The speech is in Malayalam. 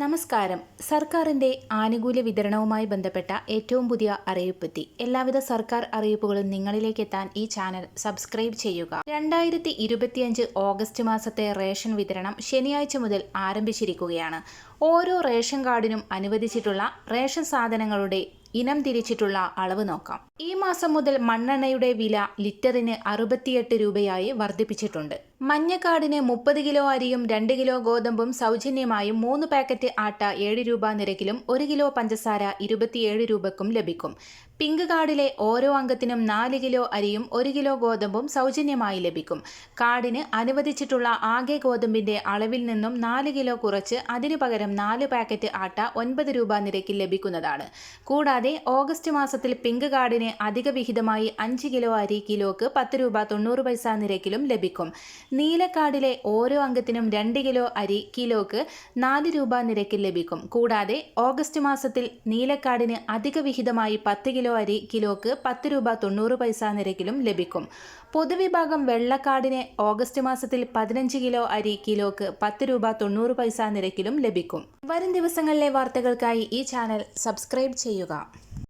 നമസ്കാരം. സർക്കാരിന്റെ ആനുകൂല്യ വിതരണവുമായി ബന്ധപ്പെട്ട ഏറ്റവും പുതിയ അറിയിപ്പെത്തി. എല്ലാവിധ സർക്കാർ അറിയിപ്പുകളും നിങ്ങളിലേക്ക് എത്താൻ ഈ ചാനൽ സബ്സ്ക്രൈബ് ചെയ്യുക. രണ്ടായിരത്തി ഇരുപത്തിയഞ്ച് ഓഗസ്റ്റ് മാസത്തെ റേഷൻ വിതരണം ശനിയാഴ്ച മുതൽ ആരംഭിച്ചിരിക്കുകയാണ്. ഓരോ റേഷൻ കാർഡിനും അനുവദിച്ചിട്ടുള്ള റേഷൻ സാധനങ്ങളുടെ ഇനം തിരിച്ചിട്ടുള്ള അളവ് നോക്കാം. ഈ മാസം മുതൽ മണ്ണെണ്ണയുടെ വില ലിറ്ററിന് അറുപത്തിയെട്ട് രൂപയായി വർദ്ധിപ്പിച്ചിട്ടുണ്ട്. മഞ്ഞക്കാടിന് മുപ്പത് കിലോ അരിയും രണ്ട് കിലോ ഗോതമ്പും സൗജന്യമായും മൂന്ന് പാക്കറ്റ് ആട്ട ഏഴ് രൂപ നിരക്കിലും ഒരു കിലോ പഞ്ചസാര ഇരുപത്തിയേഴ് രൂപക്കും ലഭിക്കും. പിങ്ക് കാർഡിലെ ഓരോ അംഗത്തിനും നാല് കിലോ അരിയും ഒരു കിലോ ഗോതമ്പും സൗജന്യമായി ലഭിക്കും. കാർഡിന് അനുവദിച്ചിട്ടുള്ള ആകെ ഗോതമ്പിന്റെ അളവിൽ നിന്നും നാല് കിലോ കുറച്ച് അതിനു പകരം നാല് പാക്കറ്റ് ആട്ട ഒൻപത് രൂപ നിരക്കിൽ ലഭിക്കുന്നതാണ്. കൂടാതെ ഓഗസ്റ്റ് മാസത്തിൽ പിങ്ക് കാർഡിന് അധിക വിഹിതമായി അഞ്ച് കിലോ അരി കിലോക്ക് പത്ത് രൂപ തൊണ്ണൂറ് പൈസ നിരക്കിലും ലഭിക്കും. നീലക്കാർഡിലെ ഓരോ അംഗത്തിനും രണ്ട് കിലോ അരി കിലോക്ക് നാല് രൂപ നിരക്കിൽ ലഭിക്കും. കൂടാതെ ഓഗസ്റ്റ് മാസത്തിൽ നീലക്കാടിന് അധിക വിഹിതമായി പത്ത് കിലോ അരി കിലോക്ക് പത്ത് രൂപ തൊണ്ണൂറ് പൈസ നിരക്കിലും ലഭിക്കും. പൊതുവിഭാഗം വെള്ളക്കാടിന് ഓഗസ്റ്റ് മാസത്തിൽ പതിനഞ്ച് കിലോ അരി കിലോക്ക് പത്ത് രൂപ തൊണ്ണൂറ് പൈസ നിരക്കിലും ലഭിക്കും. വരും ദിവസങ്ങളിലെ വാർത്തകൾക്കായി ഈ ചാനൽ സബ്സ്ക്രൈബ് ചെയ്യുക.